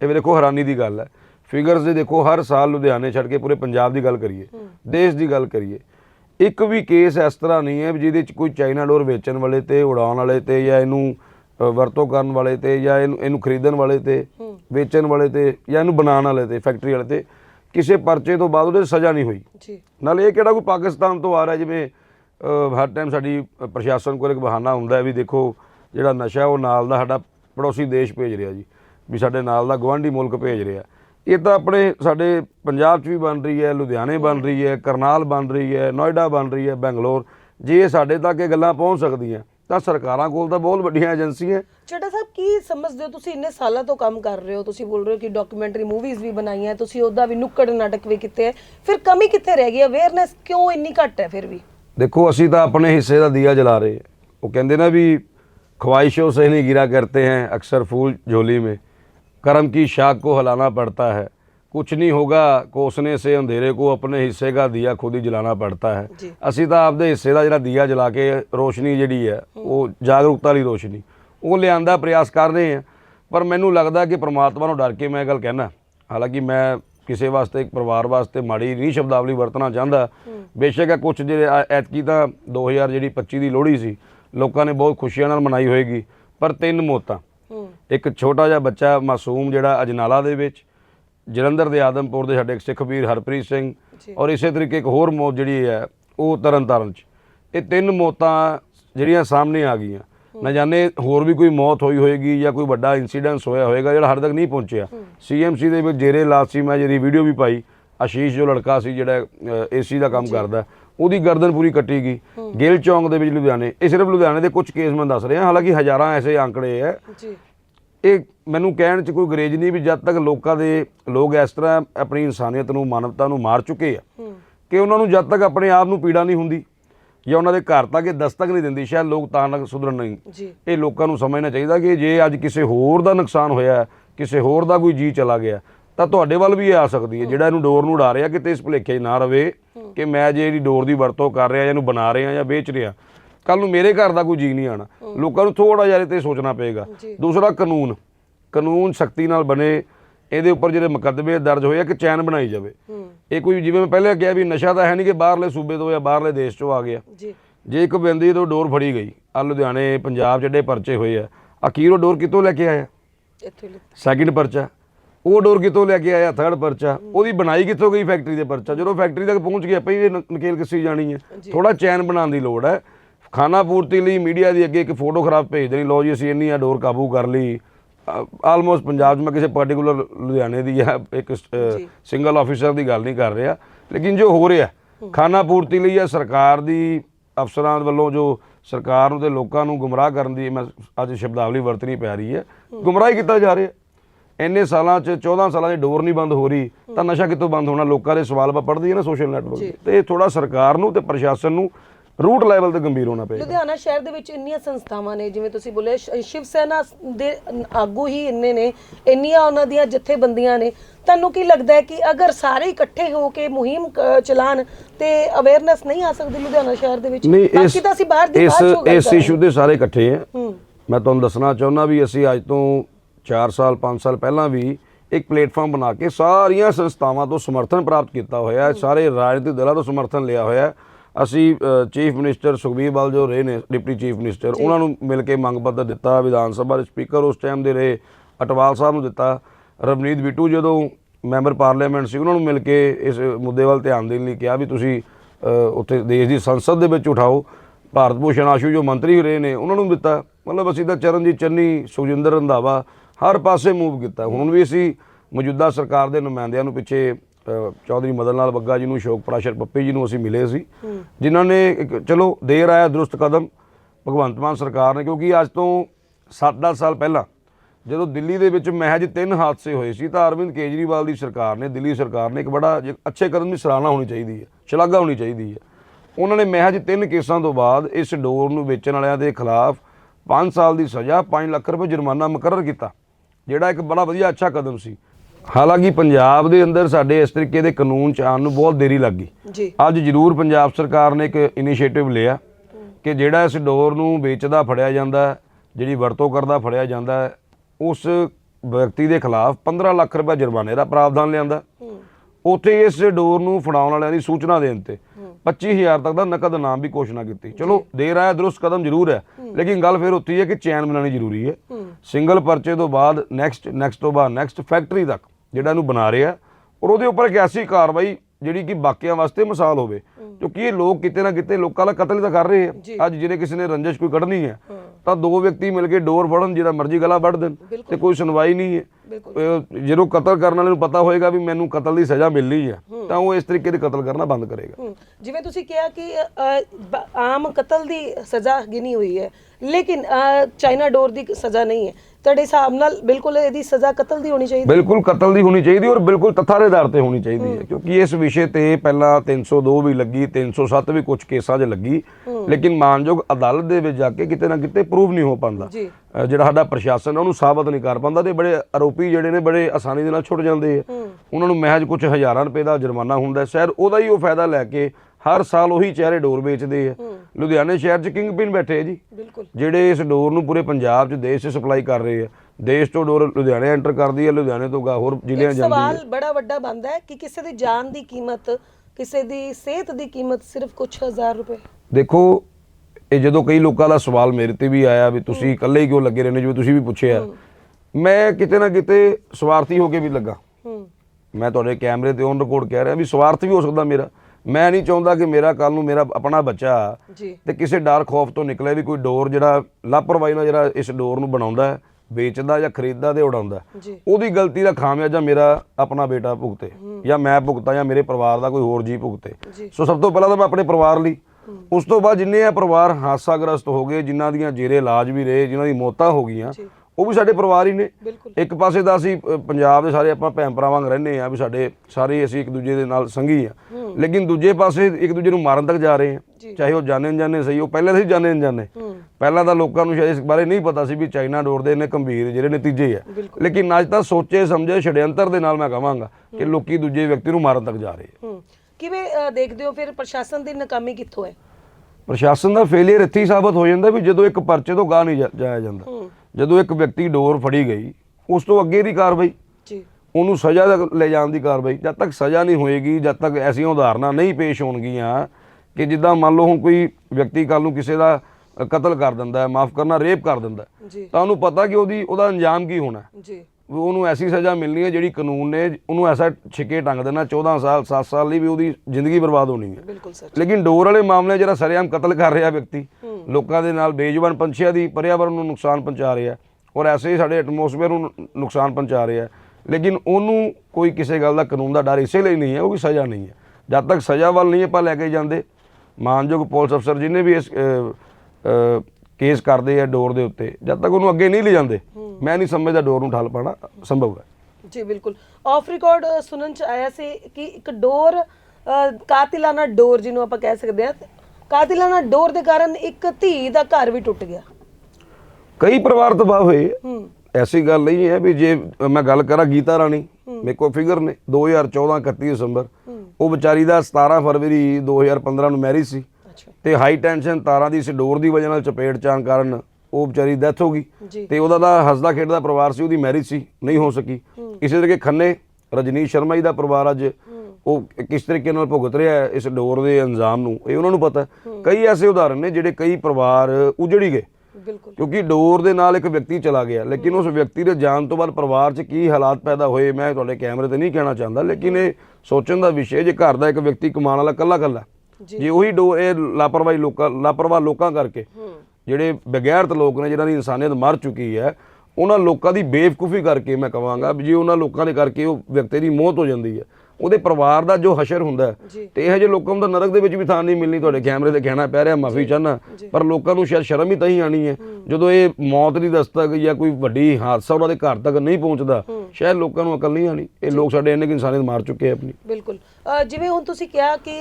ਇਹ ਵੀ ਦੇਖੋ ਹੈਰਾਨੀ ਦੀ ਗੱਲ ਹੈ। ਫਿਗਰਸ ਦੇ ਦੇਖੋ ਹਰ ਸਾਲ ਲੁਧਿਆਣੇ ਛੱਡ ਕੇ ਪੂਰੇ ਪੰਜਾਬ ਦੀ ਗੱਲ ਕਰੀਏ ਦੇਸ਼ ਦੀ ਗੱਲ ਕਰੀਏ ਇੱਕ ਵੀ ਕੇਸ ਇਸ ਤਰ੍ਹਾਂ ਨਹੀਂ ਹੈ ਜਿਹਦੇ ਚ ਕੋਈ ਚਾਈਨਾ ਡੋਰ ਵੇਚਣ ਵਾਲੇ ਤੇ ਉਡਾਉਣ ਵਾਲੇ ਤੇ ਜਾਂ ਇਹਨੂੰ ਵਰਤੋਂ ਕਰਨ ਵਾਲੇ ਤੇ ਜਾਂ ਇਹਨੂੰ ਇਹਨੂੰ ਖਰੀਦਣ ਵਾਲੇ ਤੇ ਵੇਚਣ ਵਾਲੇ ਤੇ ਜਾਂ ਇਹਨੂੰ ਬਣਾਉਣ ਵਾਲੇ ਤੇ ਫੈਕਟਰੀ ਵਾਲੇ ਤੇ ਕਿਸੇ ਪਰਚੇ ਤੋਂ ਬਾਅਦ ਉਹਦੇ ਸਜ਼ਾ ਨਹੀਂ ਹੋਈ। ਜੀ। ਨਾਲੇ ਇਹ ਕਿਹੜਾ ਕੋਈ ਪਾਕਿਸਤਾਨ ਤੋਂ ਆ ਰਿਹਾ ਜਿਵੇਂ ਹਰ ਟਾਈਮ ਸਾਡੀ ਪ੍ਰਸ਼ਾਸਨ ਕੋਲ ਇੱਕ ਬਹਾਨਾ ਹੁੰਦਾ ਵੀ ਦੇਖੋ ਜਿਹੜਾ ਨਸ਼ਾ ਉਹ ਨਾਲ ਦਾ ਸਾਡਾ ਪੜੋਸੀ ਦੇਸ਼ ਭੇਜ ਰਿਹਾ ਜੀ ਵੀ ਸਾਡੇ ਨਾਲ ਦਾ ਗਵਾਂਢੀ ਮੁਲਕ ਭੇਜ ਰਿਹਾ। ਇਹ ਤਾਂ ਆਪਣੇ ਸਾਡੇ ਪੰਜਾਬ 'ਚ ਵੀ ਬਣ ਰਹੀ ਹੈ ਲੁਧਿਆਣੇ ਬਣ ਰਹੀ ਹੈ ਕਰਨਾਲ ਬਣ ਰਹੀ ਹੈ ਨੋਇਡਾ ਬਣ ਰਹੀ ਹੈ ਬੈਂਗਲੌਰ। ਜੇ ਸਾਡੇ ਤੱਕ ਇਹ ਗੱਲਾਂ ਪਹੁੰਚ ਸਕਦੀਆਂ ਤਾਂ ਸਰਕਾਰਾਂ ਕੋਲ ਤਾਂ ਬਹੁਤ ਵੱਡੀਆਂ ਏਜੰਸੀਆਂ ਚੱਡਾ ਸਾਹਿਬ ਕੀ ਸਮਝਦੇ ਹੋ ਤੁਸੀਂ? ਇੰਨੇ ਸਾਲਾਂ ਤੋਂ ਕੰਮ ਕਰ ਰਹੇ ਹੋ ਤੁਸੀਂ ਬੋਲ ਰਹੇ ਹੋ ਕਿ ਡਾਕੂਮੈਂਟਰੀ ਮੂਵੀਜ਼ ਵੀ ਬਣਾਈਆਂ ਤੁਸੀਂ ਉਹਦਾ ਵੀ ਨੁੱਕੜ ਨਾਟਕ ਵੀ ਕੀਤੇ ਹੈ। ਫਿਰ ਕਮੀ ਕਿੱਥੇ ਰਹਿ ਗਈ? ਅਵੇਅਰਨੈਸ ਕਿਉਂ ਇੰਨੀ ਘੱਟ ਹੈ ਫਿਰ ਵੀ? ਦੇਖੋ ਅਸੀਂ ਤਾਂ ਆਪਣੇ ਹਿੱਸੇ ਦਾ ਦੀਆ ਜਲਾ ਰਹੇ ਹਾਂ। ਉਹ ਕਹਿੰਦੇ ਨਾ ਵੀ ख्वाहिशों से नहीं गिरा करते हैं अक्सर फूल झोली में कर्म की शाख को हिलाना पड़ता है कुछ नहीं होगा कोसने से अंधेरे को अपने हिस्से का दिया खुद ही जलाना पड़ता है ਜੀ। ਅਸੀਂ ਤਾਂ ਆਪਦੇ ਹਿੱਸੇ ਦਾ ਜਿਹੜਾ ਦੀਆ ਜਲਾ ਕੇ ਰੋਸ਼ਨੀ ਜਿਹੜੀ ਹੈ ਉਹ ਜਾਗਰੂਕਤਾ ਵਾਲੀ ਰੋਸ਼ਨੀ ਉਹ ਲਿਆਉਣ ਦਾ ਪ੍ਰਯਾਸ ਕਰ ਰਹੇ ਹਾਂ ਪਰ ਮੈਨੂੰ ਲੱਗਦਾ ਕਿ ਪ੍ਰਮਾਤਮਾ ਨੂੰ ਡਰ ਕੇ ਮੈਂ ਇਹ ਗੱਲ ਕਹਿਣਾ ਹਾਲਾਂਕਿ ਮੈਂ ਕਿਸੇ ਵਾਸਤੇ ਇੱਕ ਪਰਿਵਾਰ ਵਾਸਤੇ ਮਾੜੀ ਨਹੀਂ ਸ਼ਬਦਾਵਲੀ ਵਰਤਣਾ ਚਾਹੁੰਦਾ ਬੇਸ਼ੱਕ ਇਹ ਕੁਝ ਜਿਹੜੇ ਐ- ਐਤਕੀ ਤਾਂ 2000 ਜਿਹੜੀ 25 ਦੀ ਲੋਹੜੀ ਸੀ ਲੋਕਾਂ ਨੇ ਬਹੁਤ ਖੁਸ਼ੀਆਂ ਨਾਲ ਮਨਾਈ ਹੋਏਗੀ ਪਰ ਤਿੰਨ ਮੌਤਾਂ। ਇੱਕ ਛੋਟਾ ਜਿਹਾ ਬੱਚਾ ਮਾਸੂਮ ਜਿਹੜਾ ਅਜਨਾਲਾ ਦੇ ਵਿੱਚ ਜਲੰਧਰ ਦੇ ਆਦਮਪੁਰ ਦੇ ਸਾਡੇ ਇੱਕ ਸਿੱਖ ਵੀਰ ਹਰਪ੍ਰੀਤ ਸਿੰਘ। ਔਰ ਇਸੇ ਤਰੀਕੇ ਇੱਕ ਹੋਰ ਮੌਤ ਜਿਹੜੀ ਹੈ ਉਹ ਤਰਨਤਾਰਨ 'ਚ। ਇਹ ਤਿੰਨ ਮੌਤਾਂ ਜਿਹੜੀਆਂ ਸਾਹਮਣੇ ਆ ਗਈਆਂ। ਨਾ ਜਾਣੇ ਹੋਰ ਵੀ ਕੋਈ ਮੌਤ ਹੋਈ ਹੋਏਗੀ ਜਾਂ ਕੋਈ ਵੱਡਾ ਇਨਸੀਡੈਂਸ ਹੋਇਆ ਹੋਏਗਾ ਜਿਹੜਾ ਹਾਲੇ ਤੱਕ ਨਹੀਂ ਪਹੁੰਚਿਆ। ਸੀਐਮਸੀ ਦੇ ਵਿੱਚ ਜੇਰੇ ਲਾਸਟ ਸੀ ਮੈਂ ਜਿਹੜੀ ਵੀਡੀਓ ਵੀ ਪਾਈ ਆਸ਼ੀਸ਼ ਜੋ ਲੜਕਾ ਸੀ ਜਿਹੜਾ ਏਸੀ ਦਾ ਕੰਮ ਕਰਦਾ ਉਹਦੀ ਗਰਦਨ ਪੂਰੀ ਕੱਟੀ ਗਈ। ਗਿੱਲ ਚੌਂਕ ਦੇ ਵਿੱਚ ਲੁਧਿਆਣੇ ਇਹ ਸਿਰਫ ਲੁਧਿਆਣੇ ਦੇ ਕੁਝ ਕੇਸ ਮੈਂ ਦੱਸ ਰਿਹਾ ਹਾਲਾਂਕਿ ਹਜ਼ਾਰਾਂ ਐਸੇ ਆંકੜੇ ਹੈ ਜੀ। ਇਹ ਮੈਨੂੰ ਕਹਿਣ 'ਚ ਕੋਈ ਗਰੇਜ ਨਹੀਂ ਵੀ ਜਦ ਤੱਕ ਲੋਕਾਂ ਦੇ ਲੋਕ ਇਸ ਤਰ੍ਹਾਂ ਆਪਣੀ ਇਨਸਾਨੀਅਤ ਨੂੰ ਮਾਨਵਤਾ ਨੂੰ ਮਾਰ ਚੁੱਕੇ ਆ ਕਿ ਉਹਨਾਂ ਨੂੰ ਜਦ ਤੱਕ ਆਪਣੇ ਆਪ ਨੂੰ ਪੀੜਾ ਨਹੀਂ ਹੁੰਦੀ ਜਾਂ ਉਹਨਾਂ ਦੇ ਘਰ ਤੱਕ ਇਹ ਦਸਤਕ ਨਹੀਂ ਦਿੰਦੀ ਸ਼ਾਇਦ ਲੋਕ ਤਾਂ ਤੱਕ ਸੁਧਰਨ ਨਹੀਂ। ਇਹ ਲੋਕਾਂ ਨੂੰ ਸਮਝਣਾ ਚਾਹੀਦਾ ਕਿ ਜੇ ਅੱਜ ਕਿਸੇ ਹੋਰ ਦਾ ਨੁਕਸਾਨ ਹੋਇਆ ਕਿਸੇ ਹੋਰ ਦਾ ਕੋਈ ਜੀ ਚਲਾ ਗਿਆ ਤਾਂ ਤੁਹਾਡੇ ਵੱਲ ਵੀ ਇਹ ਆ ਸਕਦੀ ਹੈ। ਜਿਹੜਾ ਇਹਨੂੰ ਡੋਰ ਨੂੰ ਉਡਾ ਰਿਹਾ ਕਿਤੇ ਇਸ ਭੁਲੇਖੇ 'ਚ ਨਾ ਰਵੇ। ਕਿ ਮੈਂ ਜੇ ਇਹਦੀ ਡੋਰ ਦੀ ਵਰਤੋਂ ਕਰ ਰਿਹਾ ਜਾਂ ਇਹਨੂੰ ਬਣਾ ਰਿਹਾ ਜਾਂ ਵੇਚ ਰਿਹਾ ਕੱਲ ਨੂੰ ਮੇਰੇ ਘਰ ਦਾ ਕੋਈ ਜੀ ਨਹੀਂ ਆਣਾ ਲੋਕਾਂ ਨੂੰ ਥੋੜਾ ਜਿਹਾ ਇਹਦੇ ਤੇ ਸੋਚਣਾ ਪਏਗਾ। ਦੂਸਰਾ ਕਾਨੂੰਨ। ਕਾਨੂੰਨ ਸਖਤੀ ਨਾਲ ਬਣੇ ਇਹਦੇ ਉੱਪਰ ਜਿਹੜੇ ਮੁਕੱਦਮੇ ਦਰਜ ਹੋਏ ਆ ਕਿ ਚੈਨ ਬਣਾਈ ਜਾਵੇ। ਇਹ ਕੋਈ ਜਿਵੇਂ ਮੈਂ ਪਹਿਲੇ ਕਿਹਾ ਵੀ ਨਸ਼ਾ ਤਾਂ ਹੈ ਨਹੀਂ ਕਿ ਬਾਹਰਲੇ ਸੂਬੇ ਤੋਂ ਜਾਂ ਬਾਹਰਲੇ ਦੇਸ਼ ਚੋਂ ਆ ਗਿਆ। ਜੀ। ਜੇ ਇੱਕ ਬੰਦੀ ਤੋਂ ਡੋਰ ਫੜੀ ਗਈ ਆ ਲੁਧਿਆਣੇ ਪੰਜਾਬ ਜਿਹੜੇ ਪਰਚੇ ਹੋਏ ਆ। ਅਖੀਰ ਉਹ ਡੋਰ ਕਿਤੋਂ ਲੈ ਕੇ ਆਇਆ? ਸੈਕਿੰਡ ਪਰਚਾ। ਉਹ ਡੋਰ ਕਿਤੋਂ ਲੈ ਕੇ ਆਇਆ? ਥਰਡ ਪਰਚਾ। ਉਹਦੀ ਬਣਾਈ ਕਿੱਥੋਂ ਗਈ ਫੈਕਟਰੀ ਦੇ ਪਰਚਾ? ਜਦੋਂ ਫੈਕਟਰੀ ਤੱਕ ਪਹੁੰਚ ਗਿਆ ਪਈ ਇਹ ਨਕੇਲ ਕਿੱਸੀ ਜਾਣੀ ਹੈ। ਥੋੜਾ ਚੈਨ ਬਣਾਉਣ ਦੀ ਲੋੜ ਹੈ। ਖਾਣਾ ਪੂਰਤੀ ਲਈ ਮੀਡੀਆ ਦੀ ਅੱਗੇ ਇੱਕ ਫੋਟੋ ਖਰਾਬ ਭੇਜ ਦੇਣੀ। ਲਓ ਜੀ ਅਸੀਂ ਇੰਨੀ ਆ ਡੋਰ ਕਾਬੂ ਕਰ ਲਈ। ਆਲਮੋਸਟ ਪੰਜਾਬ 'ਚ ਮੈਂ ਕਿਸੇ ਪਾਰਟਿਕੂਲਰ ਲੁਧਿਆਣੇ ਦੀ ਜਾਂ ਇੱਕ। ਸਿੰਗਲ ਆਫੀਸਰ ਦੀ ਗੱਲ ਨਹੀਂ ਕਰ ਰਿਹਾ। ਲੇਕਿਨ ਜੋ ਹੋ ਰਿਹਾ ਖਾਣਾ ਪੂਰਤੀ ਲਈ ਜਾਂ ਸਰਕਾਰ ਦੀ ਅਫਸਰਾਂ ਵੱਲੋਂ ਜੋ ਸਰਕਾਰ ਨੂੰ ਤੇ ਲੋਕਾਂ ਨੂੰ ਗੁੰਮਰਾਹ ਕਰਨ ਦੀ ਮੈਂ ਅੱਜ ਸ਼ਬਦਾਵਲੀ ਵਰਤਣੀ ਪੈ ਰਹੀ ਹੈ। ਗੁੰਮਰਾਹ ਕੀਤਾ ਜਾ ਰਿਹਾ। ਇੰਨੇ ਸਾਲਾਂ ਚ 14 ਸਾਲਾਂ ਦੀ ਡੋਰ ਨਹੀਂ ਬੰਦ ਹੋ ਰਹੀ ਤਾਂ ਨਸ਼ਾ ਕਿੱਥੋਂ ਬੰਦ ਹੋਣਾ? ਲੋਕਾਂ ਦੇ ਸਵਾਲ ਆਪਾਂ ਪੜ੍ਹਦੇ ਹਾਂ ਨਾ ਸੋਸ਼ਲ ਨੈਟਵਰਕ ਤੇ। ਇਹ ਥੋੜਾ ਸਰਕਾਰ ਨੂੰ ਤੇ ਪ੍ਰਸ਼ਾਸਨ ਨੂੰ ਰੂਟ ਲੈਵਲ ਤੇ ਗੰਭੀਰ ਹੋਣਾ ਪਏਗਾ। ਲੁਧਿਆਣਾ ਸ਼ਹਿਰ ਦੇ ਵਿੱਚ ਇੰਨੀਆਂ ਸੰਸਥਾਵਾਂ ਨੇ ਜਿਵੇਂ ਤੁਸੀਂ ਬੋਲੇ ਸ਼ਿਵ ਸੈਨਾ ਦੇ ਆਗੂ ਹੀ ਇੰਨੇ ਨੇ ਇੰਨੀਆਂ ਉਹਨਾਂ ਦੀਆਂ ਜਥੇਬੰਦੀਆਂ ਨੇ। ਤੁਹਾਨੂੰ ਕੀ ਲੱਗਦਾ ਹੈ ਕਿ ਅਗਰ ਸਾਰੇ ਇਕੱਠੇ ਹੋ ਕੇ ਮੁਹਿੰਮ ਚਲਾਣ ਤੇ ਅਵੇਅਰਨੈਸ ਨਹੀਂ ਆ ਸਕਦੀ ਲੁਧਿਆਣਾ ਸ਼ਹਿਰ ਦੇ ਵਿੱਚ? ਬਾਕੀ ਤਾਂ ਅਸੀਂ ਬਾਹਰ ਦੀ ਬਾਅਦ ਚੋਂ ਗੱਲ ਇਸ। ਇਸ਼ੂ ਦੇ ਸਾਰੇ ਇਕੱਠੇ ਆ। ਹੂੰ। ਮੈਂ ਤੁਹਾਨੂੰ ਦੱਸਣਾ ਚਾਹੁੰਦਾ ਵੀ ਅਸੀਂ ਅੱਜ ਤੋਂ 4 ਸਾਲ 5 ਸਾਲ ਪਹਿਲਾਂ ਵੀ ਇੱਕ ਪਲੇਟਫਾਰਮ ਬਣਾ ਕੇ ਸਾਰੀਆਂ ਸੰਸਥਾਵਾਂ ਤੋਂ ਸਮਰਥਨ ਪ੍ਰਾਪਤ ਕੀਤਾ ਹੋਇਆ ਹੈ ਸਾਰੇ ਰਾਜਨੀਤਿਕ ਦਲਾਂ ਤੋਂ ਸਮਰਥਨ ਲਿਆ ਹੋਇਆ ਹੈ। ਅਸੀਂ ਚੀਫ ਮਿਨਿਸਟਰ ਸੁਖਬੀਰ ਬਾਦਲ ਜੋ ਰਹੇ ਨੇ ਡਿਪਟੀ ਚੀਫ ਮਿਨਿਸਟਰ ਉਹਨਾਂ ਨੂੰ ਮਿਲ ਕੇ ਮੰਗ ਪੱਤਰ ਦਿੱਤਾ ਵਿਧਾਨ ਸਭਾ ਦੇ ਸਪੀਕਰ ਉਸ ਟਾਈਮ ਦੇ ਰਹੇ ਅਟਵਾਲ ਸਾਹਿਬ ਨੂੰ ਦਿੱਤਾ ਰਵਨੀਤ ਬਿੱਟੂ ਜਦੋਂ ਮੈਂਬਰ ਪਾਰਲੀਮੈਂਟ ਸੀ ਉਹਨਾਂ ਨੂੰ ਮਿਲ ਕੇ ਇਸ ਮੁੱਦੇ ਵੱਲ ਧਿਆਨ ਦੇਣ ਲਈ ਕਿਹਾ ਵੀ ਤੁਸੀਂ ਉੱਥੇ ਦੇਸ਼ ਦੀ ਸੰਸਦ ਦੇ ਵਿੱਚ ਉਠਾਓ। ਭਾਰਤ ਭੂਸ਼ਣ ਆਸ਼ੂ ਜੋ ਮੰਤਰੀ ਰਹੇ ਨੇ ਉਹਨਾਂ ਨੂੰ ਦਿੱਤਾ। ਮਤਲਬ ਅਸੀਂ ਤਾਂ ਚਰਨਜੀਤ ਚੰਨੀ ਸੁਖਜਿੰਦਰ ਰੰਧਾਵਾ ਹਰ ਪਾਸੇ ਮੂਵ ਕੀਤਾ। ਹੁਣ ਵੀ ਅਸੀਂ ਮੌਜੂਦਾ ਸਰਕਾਰ ਦੇ ਨੁਮਾਇੰਦਿਆਂ ਨੂੰ ਪਿੱਛੇ ਚੌਧਰੀ ਮਦਨ ਲਾਲ ਬੱਗਾ ਜੀ ਨੂੰ ਸ਼ੋਕ ਪ੍ਰਾਸ਼ਰ ਪੱਪੀ ਜੀ ਨੂੰ ਅਸੀਂ ਮਿਲੇ ਸੀ। ਜਿਨ੍ਹਾਂ ਨੇ ਇੱਕ ਚਲੋ ਦੇਰ ਆਇਆ ਦਰੁਸਤ ਕਦਮ ਭਗਵੰਤ ਮਾਨ ਸਰਕਾਰ ਨੇ ਕਿਉਂਕਿ ਅੱਜ ਤੋਂ 7-10 ਸਾਲ ਪਹਿਲਾਂ ਜਦੋਂ ਦਿੱਲੀ ਦੇ ਵਿੱਚ ਮਹਿਜ ਤਿੰਨ ਹਾਦਸੇ ਹੋਏ ਸੀ ਤਾਂ ਅਰਵਿੰਦ ਕੇਜਰੀਵਾਲ ਦੀ ਸਰਕਾਰ ਨੇ ਦਿੱਲੀ ਸਰਕਾਰ ਨੇ ਇੱਕ ਬੜਾ ਅੱਛੇ ਕਦਮ ਦੀ ਸਰਾਹਨਾ ਹੋਣੀ ਚਾਹੀਦੀ ਹੈ ਸ਼ਲਾਘਾ ਹੋਣੀ ਚਾਹੀਦੀ ਹੈ। ਉਹਨਾਂ ਨੇ ਮਹਿਜ ਤਿੰਨ ਕੇਸਾਂ ਤੋਂ ਬਾਅਦ ਇਸ ਡੋਰ ਨੂੰ ਵੇਚਣ ਵਾਲਿਆਂ ਦੇ ਖਿਲਾਫ 5 ਸਾਲ ਦੀ ਸਜ਼ਾ 5 ਲੱਖ ਰੁਪਏ ਜੁਰਮਾਨਾ ਮੁਕਰਰ ਕੀਤਾ। ਜਿਹੜਾ ਇੱਕ ਬੜਾ ਵਧੀਆ ਅੱਛਾ ਕਦਮ ਸੀ। ਹਾਲਾਂਕਿ ਪੰਜਾਬ ਦੇ ਅੰਦਰ ਸਾਡੇ ਇਸ ਤਰੀਕੇ ਦੇ ਕਾਨੂੰਨ ਚ ਆਉਣ ਨੂੰ ਬਹੁਤ ਦੇਰੀ ਲੱਗ ਗਈ। ਅੱਜ ਜ਼ਰੂਰ ਪੰਜਾਬ ਸਰਕਾਰ ਨੇ ਇੱਕ ਇਨੀਸ਼ੀਏਟਿਵ ਲਿਆ ਕਿ ਜਿਹੜਾ ਇਸ ਡੋਰ ਨੂੰ ਵੇਚਦਾ ਫੜਿਆ ਜਾਂਦਾ ਜਿਹੜੀ ਵਰਤੋਂ ਕਰਦਾ ਫੜਿਆ ਜਾਂਦਾ ਉਸ ਵਿਅਕਤੀ ਦੇ ਖਿਲਾਫ 15 ਲੱਖ ਰੁਪਏ ਜੁਰਮਾਨੇ ਦਾ ਪ੍ਰਾਵਧਾਨ ਲਿਆਂਦਾ। ਉੱਥੇ ਇਸ ਡੋਰ ਨੂੰ ਫੜਾਉਣ ਵਾਲਿਆਂ ਦੀ ਸੂਚਨਾ ਦੇਣ ਤੇ 25000 ਤੱਕ ਦਾ ਨਕਦ ਇਨਾਮ ਵੀ ਘੋਸ਼ਣਾ ਕੀਤੀ। ਚਲੋ ਦੇਰ ਆਇਆ ਦਰੁਸਤ ਕਦਮ ਜ਼ਰੂਰ ਹੈ ਲੇਕਿਨ ਗੱਲ ਫਿਰ ਉੱਤੀ ਹੈ ਕਿ ਚੈਨ ਬਣਾਉਣੀ ਜ਼ਰੂਰੀ ਹੈ। ਸਿੰਗਲ ਪਰਚੇ ਤੋਂ ਬਾਅਦ ਨੈਕਸਟ ਨੈਕਸਟ ਤੋਂ ਬਾਅਦ ਨੈਕਸਟ ਫੈਕਟਰੀ ਤੱਕ ਜਿਹੜਾ ਇਹਨੂੰ ਬਣਾ ਰਿਹਾ ਔਰ ਉਹਦੇ ਉੱਪਰ ਇੱਕ ਐਸੀ ਕਾਰਵਾਈ ਜਿਹੜੀ ਕਿ ਬਾਕੀਆਂ ਵਾਸਤੇ ਮਿਸਾਲ ਹੋਵੇ ਕਿਉਂਕਿ ਇਹ ਲੋਕ ਕਿਤੇ ਨਾ ਕਿਤੇ ਲੋਕਾਂ ਦਾ ਕਤਲ ਤਾਂ ਕਰ ਰਹੇ ਆ ਅੱਜ ਜਿਹਨੇ ਕਿਸੇ ਨੇ ਰੰਜਿਸ਼ ਕੋਈ ਕੱਢਣੀ ਹੈ ਤਾਂ ਦੋ ਵਿਅਕਤੀ ਮਿਲ ਕੇ ਡੋਰ ਫੜਨ ਜਿਹੜਾ ਮਰਜ਼ੀ ਗਲਾ ਵੱਢ ਦੇਣ ਤੇ ਕੋਈ ਸੁਣਵਾਈ ਨਹੀਂ ਹੈ। ਜਦੋਂ ਕਤਲ ਕਰਨ ਵਾਲੇ ਨੂੰ ਪਤਾ ਹੋਏਗਾ ਵੀ ਮੈਨੂੰ ਕਤਲ ਦੀ ਸਜ਼ਾ ਮਿਲਣੀ ਹੈ। ਤਾਂ ਉਹ ਇਸ ਤਰੀਕੇ ਦੇ ਕਤਲ ਕਰਨਾ ਬੰਦ ਕਰੇਗਾ। ਜਿਵੇਂ ਤੁਸੀਂ ਕਿਹਾ ਕਿ ਆਮ ਕਤਲ ਦੀ ਸਜ਼ਾ ਗਿਣੀ ਹੋਈ ਹੈ ਲੇਕਿਨ ਚਾਈਨਾ ਡੋਰ ਦੀ ਸਜ਼ਾ ਨਹੀਂ ਹੈ। ਤੁਹਾਡੇ ਹਿਸਾਬ ਨਾਲ ਬਿਲਕੁਲ ਇਹਦੀ ਸਜ਼ਾ ਕਤਲ ਦੀ ਹੋਣੀ ਚਾਹੀਦੀ ਬਿਲਕੁਲ ਕਤਲ ਦੀ ਹੋਣੀ ਚਾਹੀਦੀ ਔਰ ਬਿਲਕੁਲ ਤੱਥਾਂ ਦੇ ਆਧਾਰ ਤੇ ਹੋਣੀ ਚਾਹੀਦੀ ਹੈ। ਕਿਉਂਕਿ ਇਸ ਵਿਸ਼ੇ ਤੇ ਪਹਿਲਾਂ 302 ਵੀ ਲੱਗੀ 307 ਵੀ ਕੁਝ ਕੇਸਾਂ 'ਚ ਲੱਗੀ। ਲੇਕਿਨ ਮਾਨਯੋਗ ਅਦਾਲਤ ਦੇ ਵਿੱਚ ਜਾ ਕੇ ਕਿਤੇ ਨਾ ਕਿਤੇ ਪ੍ਰੂਵ ਨਹੀਂ ਹੋ ਪਾਉਂਦਾ। ਜਿਹੜਾ ਸਾਡਾ ਪ੍ਰਸ਼ਾਸਨ ਉਹਨੂੰ ਸਾਬਤ ਨਹੀਂ ਕਰ ਪਾਉਂਦਾ ਤੇ ਬੜੇ ਆਰੋਪੀ ਜਿਹੜੇ ਨੇ ਬੜੇ ਆਸਾਨੀ ਦੇ ਨਾਲ ਛੁੱਟ ਜਾਂਦੇ ਆ। ਉਹਨਾਂ ਨੂੰ ਮਹਿਜ ਕੁਝ ਹਜ਼ਾਰਾਂ ਰੁਪਏ ਦਾ ਜੁਰਮਾਨਾ ਹੁੰਦਾ ਹੈ। ਸ਼ਾਇਦ ਉਹਦਾ ਹੀ ਉਹ ਫਾਇਦਾ ਲੈ ਕੇ ਹਰ ਸਾਲ ਉਹੀ ਚਿਹਰੇ ਡੋਰ ਵੇਚਦੇ ਆ। ਲੁਧਿਆਣੇ ਸ਼ਹਿਰ 'ਚ ਕਿੰਗ ਪਿਨ ਬੈਠੇ ਆ ਜੀ। ਜਿਹੜੇ ਇਸ ਡੋਰ ਨੂੰ ਪੂਰੇ ਪੰਜਾਬ 'ਚ ਦੇਸ਼ 'ਚ ਸਪਲਾਈ ਕਰ ਰਹੇ ਆ। ਦੇਸ਼ ਤੋਂ ਡੋਰ ਲੁਧਿਆਣੇ ਐਂਟਰ ਕਰਦੀ ਹੈ ਲੁਧਿਆਣੇ ਤੋਂ ਗਾ ਹੋਰ ਜ਼ਿਲ੍ਹਿਆਂ ਜਾਂਦੀ ਹੈ ਸਵਾਲ ਬੜਾ ਵੱਡਾ ਬਣਦਾ ਹੈ ਕਿ ਕਿਸੇ ਦੀ ਜਾਨ ਦੀ ਕੀਮਤ ਕਿਸੇ ਦੀ ਸਿਹਤ ਦੀ ਕੀਮਤ ਸਿਰਫ ਕੁਝ ਹਜ਼ਾਰ ਰੁਪਏ। ਦੇਖੋ ਇਹ ਜਦੋਂ ਕਈ ਲੋਕਾਂ ਦਾ ਸਵਾਲ ਮੇਰੇ ਤੇ ਵੀ ਆਇਆ ਵੀ ਤੁਸੀਂ ਇਕੱਲੇ ਹੀ ਕਿਉਂ ਲੱਗੇ ਰਹਿੰਦੇ ਜਿਵੇਂ ਤੁਸੀਂ ਵੀ ਪੁੱਛਿਆ। ਮੈਂ ਕਿਤੇ ਨਾ ਕਿਤੇ ਸਵਾਰਥੀ ਹੋ ਕੇ ਵੀ ਲੱਗਾ। ਹੂੰ। ਮੈਂ ਤੁਹਾਡੇ ਕੈਮਰੇ ਤੇ ਔਨ ਰਿਕਾਰਡ ਕਹਿ ਰਿਹਾ ਵੀ ਸਵਾਰਥ ਵੀ ਹੋ ਸਕਦਾ ਮੇਰਾ। ਮੈਂ ਨਹੀਂ ਚਾਹੁੰਦਾ ਕਿ ਮੇਰਾ ਕੱਲ ਨੂੰ ਮੇਰਾ ਆਪਣਾ ਬੱਚਾ ਜੀ। ਤੇ ਕਿਸੇ ਡਰ ਖੌਫ ਤੋਂ ਨਿਕਲੇ ਵੀ ਕੋਈ ਡੋਰ ਜਿਹੜਾ ਲਾਪਰਵਾਹੀ ਨਾਲ ਜਿਹੜਾ ਇਸ ਡੋਰ ਨੂੰ ਬਣਾਉਂਦਾ ਵੇਚਦਾ ਜਾਂ ਖਰੀਦਦਾ ਤੇ ਉਡਾਉਂਦਾ। ਜੀ। ਉਹਦੀ ਗਲਤੀ ਦਾ ਖਾਮਿਆਜਾ ਮੇਰਾ ਆਪਣਾ ਬੇਟਾ ਭੁਗਤੇ ਜਾਂ ਮੈਂ ਭੁਗਤਾਂ ਜਾਂ ਮੇਰੇ ਪਰਿਵਾਰ ਦਾ ਕੋਈ ਹੋਰ ਜੀ ਭੁਗਤੇ। ਜੀ। ਸੋ ਸਭ ਤੋਂ ਪਹਿਲਾਂ ਤਾਂ ਮੈਂ ਆਪਣੇ ਪਰਿਵਾਰ ਲਈ। ਉਸ ਤੋਂ ਬਾਅਦ ਜਿੰਨੇ ਆ ਪਰਿਵਾਰ ਹਾਦਸਾਗ੍ਰਸਤ ਹੋ ਗਏ ਜਿਨ੍ਹਾਂ ਦੀਆਂ ਜੇਰੇ ਇਲਾਜ ਵੀ ਰਹੇ ਜਿਨ੍ਹਾਂ ਦੀ ਮੌਤਾਂ ਹੋ ਗਈਆਂ ਜੀ। ਉਹ ਵੀ ਸਾਡੇ ਪਰਿਵਾਰ ਹੀ ਨੇ। ਇੱਕ ਪਾਸੇ ਤਾਂ ਅਸੀਂ ਪੰਜਾਬ ਦੇ ਸਾਰੇ ਆਪਾਂ ਭੈਣ ਭਰਾਵਾਂ ਵਾਂਗ ਰਹਿੰਦੇ ਆ ਵੀ ਸਾਡੇ ਸਾਰੇ ਅਸੀਂ ਇੱਕ ਦੂਜੇ ਦੇ ਨਾਲ ਸੰਗੀ ਆ ਲੇਕਿਨ ਦੂਜੇ ਪਾਸੇ ਇੱਕ ਦੂਜੇ ਨੂੰ ਮਾਰਨ ਤੱਕ ਜਾ ਰਹੇ। ਆ ਚਾਹੇ ਉਹ ਜਾਣੇ ਅਣਜਾਣੇ ਸਹੀ ਉਹ ਪਹਿਲਾਂ ਸੀ ਜਾਣੇ ਅਣਜਾਣੇ। ਪਹਿਲਾਂ ਤਾਂ ਲੋਕਾਂ ਨੂੰ ਸ਼ਾਇਦ ਇਸ ਬਾਰੇ ਨਹੀਂ ਪਤਾ ਸੀ ਵੀ ਚਾਈਨਾ ਡੋਰ ਦੇ ਇੰਨੇ ਗੰਭੀਰ ਜਿਹੜੇ ਨਤੀਜੇ ਆ। ਲੇਕਿਨ ਅੱਜ ਤਾਂ ਸੋਚੇ ਸਮਝੇ ਛੜਯੰਤਰ ਦੇ ਨਾਲ ਮੈਂ ਕਹਾਂਗਾ ਕਿ ਲੋਕੀ ਦੂਜੇ ਵਿਅਕਤੀ ਨੂੰ ਮਾਰਨ ਤੱਕ ਜਾ ਰਹੇ ਆ। ਕਿਵੇਂ ਦੇਖਦੇ ਹੋ ਫਿਰ ਪ੍ਰਸ਼ਾਸਨ ਦੀ ਨਾਕਾਮੀ ਕਿੱਥੋਂ ਹੈ? ਪ੍ਰਸ਼ਾਸਨ ਦਾ ਫੇਲਿਅਰ ਇੱਥੇ ਹੀ ਸਾਬਤ ਹੋ ਜਾਂਦਾ ਵੀ ਜਦੋਂ ਇੱਕ ਪਰਚੇ ਤੋਂ ਗਾਹ ਨਹੀਂ ਜਾਇਆ ਜਾਂਦਾ। ਜਦੋਂ ਇੱਕ ਵਿਅਕਤੀ ਡੋਰ ਫੜੀ ਗਈ ਉਸ ਤੋਂ ਅੱਗੇ ਦੀ ਕਾਰਵਾਈ। ਜੀ। ਉਹਨੂੰ ਸਜ਼ਾ ਲੈ ਜਾਣ ਦੀ ਕਾਰਵਾਈ। ਜਦ ਤੱਕ ਸਜ਼ਾ ਨਹੀਂ ਹੋਏਗੀ ਜਦ ਤੱਕ ਐਸੀਆਂ ਉਦਾਹਰਨਾਂ ਨਹੀਂ ਪੇਸ਼ ਹੋਣਗੀਆਂ ਕਿ ਜਿੱਦਾਂ ਮੰਨ ਲਓ ਹੁਣ ਕੋਈ ਵਿਅਕਤੀ ਕੱਲ ਨੂੰ ਕਿਸੇ ਦਾ ਕਤਲ ਕਰ ਦਿੰਦਾ ਹੈ ਮਾਫ ਕਰਨਾ ਰੇਪ ਕਰ ਦਿੰਦਾ ਤਾਂ ਉਹਨੂੰ ਪਤਾ ਕਿ ਉਹਦੀ ਉਹਦਾ ਅੰਜਾਮ ਕੀ ਹੋਣਾ ਹੈ। ਜੀ। ਉਹਨੂੰ ਐਸੀ ਸਜ਼ਾ ਮਿਲਣੀ ਹੈ ਜਿਹੜੀ ਕਾਨੂੰਨ ਨੇ ਉਹਨੂੰ ਐਸਾ ਛਿੱਕੇ ਟੰਗ ਦੇਣਾ 14 ਸਾਲ 7 ਸਾਲ ਲਈ ਵੀ ਉਹਦੀ ਜ਼ਿੰਦਗੀ ਬਰਬਾਦ ਹੋਣੀ ਹੈ। ਬਿਲਕੁਲ ਸਰ। ਲੇਕਿਨ ਡੋਰ ਵਾਲੇ ਮਾਮਲੇ ਜਿਹੜਾ ਸਰੇਆਮ ਕਤਲ ਕਰ ਰਿਹਾ ਵਿਅਕਤੀ ਲੋਕਾਂ ਦੇ ਨਾਲ ਬੇਜੁਬਾਨ ਪੰਛੀਆਂ ਦੀ ਪਰਿਆਵਰਨ ਨੂੰ ਨੁਕਸਾਨ ਪਹੁੰਚਾ ਰਿਹਾ ਔਰ ਐਸੇ ਹੀ ਸਾਡੇ ਐਟਮੋਸਫੇਅਰ ਨੂੰ ਨੁਕਸਾਨ ਪਹੁੰਚਾ ਰਿਹਾ ਲੇਕਿਨ ਉਹਨੂੰ ਕੋਈ ਕਿਸੇ ਗੱਲ ਦਾ ਕਾਨੂੰਨ ਦਾ ਡਰ ਇਸੇ ਲਈ ਨਹੀਂ ਹੈ ਉਹ ਵੀ ਸਜ਼ਾ ਨਹੀਂ ਹੈ। ਜਦ ਤੱਕ ਸਜ਼ਾ ਵੱਲ ਨਹੀਂ ਆਪਾਂ ਲੈ ਕੇ ਜਾਂਦੇ ਮਾਨਯੋਗ ਪੁਲਿਸ ਅਫਸਰ ਜਿਹਨੇ ਵੀ ਇਸ ਕੇਸ ਕਰਦੇ ਆ ਡੋਰ ਦੇ ਉੱਤੇ ਜਦ ਤੱਕ ਉਹਨੂੰ ਅੱਗੇ ਨਹੀਂ ਲੈ ਜਾਂਦੇ ਮੈਂ ਨਹੀਂ ਸਮਝਦਾ ਡੋਰ ਨੂੰ ਠੱਲ ਪਾਣਾ ਸੰਭਵ ਹੈ। ਜੀ ਬਿਲਕੁਲ। ਆਫ ਰਿਕਾਰਡ ਸੁਣਨ ਚ ਆਇਆ ਸੀ ਕਿ ਇੱਕ ਡੋਰ ਕਾਤਿਲਾਨਾ ਡੋਰ ਜਿਹਨੂੰ ਆਪਾਂ ਕਹਿ ਸਕਦੇ ਹਾਂ ਕਾਤਿਲਾਨਾ ਡੋਰ ਦੇ ਕਾਰਨ ਇੱਕ ਧੀ ਦਾ ਘਰ ਵੀ ਟੁੱਟ ਗਿਆ। ਕਈ ਪਰਿਵਾਰ ਤਬਾਹ ਹੋਏ। ਐਸੀ ਗੱਲ ਨਹੀਂ ਹੈ ਵੀ ਜੇ ਮੈਂ ਗੱਲ ਕਰਾਂ ਗੀਤਾ ਰਾਣੀ ਮੇਰੇ ਕੋਲ ਫਿਗਰ ਨੇ 2014 31 ਦਸੰਬਰ। ਉਹ ਵਿਚਾਰੀ ਦਾ 17 ਫਰਵਰੀ 2015 ਨੂੰ ਮੈਰਿਜ ਸੀ। ਤੇ ਹਾਈ ਟੈਂਸ਼ਨ ਤਾਰਾਂ ਦੀ ਇਸ ਡੋਰ ਦੀ ਵਜ੍ਹਾ ਨਾਲ ਚਪੇਟ ਚਾਣ ਕਾਰਨ ਉਹ ਵਿਚਾਰੀ ਡੈਥ ਹੋ ਗਈ। ਤੇ ਉਹਦਾ ਦਾ ਹੱਸਦਾ ਖੇਡਦਾ ਪਰਿਵਾਰ ਸੀ ਉਹਦੀ ਮੈਰਿਜ ਸੀ ਨਹੀਂ ਹੋ ਸਕੀ। ਇਸੇ ਤਰੀਕੇ ਖੰਨੇ ਰਜਨੀਸ਼ ਸ਼ਰਮਾ ਜੀ ਦਾ ਪਰਿਵਾਰ ਅੱਜ ਉਹ ਕਿਸ ਤਰੀਕੇ ਨਾਲ ਭੁਗਤ ਰਿਹਾ ਹੈ ਇਸ ਡੋਰ ਦੇ ਅੰਜਾਮ ਨੂੰ ਇਹ ਉਹਨਾਂ ਨੂੰ ਪਤਾ। ਕਈ ਐਸੇ ਉਦਾਹਰਣ ਨੇ ਜਿਹੜੇ ਕਈ ਪਰਿਵਾਰ ਉਜੜੀ ਗਏ। ਬਿਲਕੁਲ। ਕਿਉਂਕਿ ਡੋਰ ਦੇ ਨਾਲ ਇੱਕ ਵਿਅਕਤੀ ਚਲਾ ਗਿਆ ਲੇਕਿਨ ਉਸ ਵਿਅਕਤੀ ਦੇ ਜਾਣ ਤੋਂ ਬਾਅਦ ਪਰਿਵਾਰ 'ਚ ਕੀ ਹਾਲਾਤ ਪੈਦਾ ਹੋਏ ਮੈਂ ਤੁਹਾਡੇ ਕੈਮਰੇ ਤੇ ਨਹੀਂ ਕਹਿਣਾ ਚਾਹੁੰਦਾ ਲੇਕਿਨ ਇਹ ਸੋਚਣ ਦਾ ਵਿਸ਼ੇ ਜੇ ਘਰ ਦਾ ਇੱਕ ਵਿਅਕਤੀ ਕਮਾਉਣ ਵਾਲਾ ਕੱਲਾ ਕੱਲਾ ਜੀ। ਉਹੀ ਡੋਰ ਇਹ ਲਾਪਰਵਾਹੀ ਲੋਕਾਂ ਲਾਪਰਵਾਹ ਲੋਕਾਂ ਕਰਕੇ ਜਿਹੜੇ ਬਗੈਰਤ ਲੋਕ ਨੇ, ਜਿਨ੍ਹਾਂ ਦੀ ਇਨਸਾਨੀਅਤ ਮਰ ਚੁੱਕੀ ਹੈ, ਉਹਨਾਂ ਲੋਕਾਂ ਦੀ ਬੇਵਕੂਫੀ ਕਰਕੇ ਮੈਂ ਕਹਾਂਗਾ ਵੀ ਜੇ ਉਹਨਾਂ ਲੋਕਾਂ ਦੇ ਕਰਕੇ ਉਹ ਵਿਅਕਤੀ ਦੀ ਮੌਤ ਹੋ ਜਾਂਦੀ ਹੈ ਉਹਦੇ ਪਰਿਵਾਰ ਦਾ ਜੋ ਹਸ਼ਰ ਹੁੰਦਾ ਜੀ। ਤੇ ਇਹੋ ਜਿਹੇ ਲੋਕਾਂ ਨੂੰ ਤਾਂ ਨਰਕ ਦੇ ਵਿੱਚ ਵੀ ਥਾਂ ਨਹੀਂ ਮਿਲਣੀ ਤੁਹਾਡੇ ਕੈਮਰੇ ਤੇ ਕਹਿਣਾ ਪੈ ਰਿਹਾ ਮਾਫੀ ਚਾਹਨਾ ਪਰ ਲੋਕਾਂ ਨੂੰ ਸ਼ਾਇਦ ਸ਼ਰਮ ਹੀ ਤਾਂ ਹੀ ਆਣੀ ਹੈ ਜਦੋਂ ਇਹ ਮੌਤ ਦੀ ਦਸਤਕ ਜਾਂ ਕੋਈ ਵੱਡੀ ਹਾਦਸਾ ਉਹਨਾਂ ਦੇ ਘਰ ਤੱਕ ਨਹੀਂ ਪਹੁੰਚਦਾ ਸ਼ਾਇਦ ਲੋਕਾਂ ਨੂੰ ਅਕਲ ਨਹੀਂ ਆਣੀ ਇਹ ਲੋਕ ਸਾਡੇ ਇੰਨੇ ਕੁ ਇਨਸਾਨੀਅਤ ਮਾਰ ਚੁੱਕੇ ਆ ਆਪਣੀ। ਬਿਲਕੁਲ। ਜਿਵੇਂ ਹੁਣ ਤੁਸੀਂ ਕਿਹਾ ਕਿ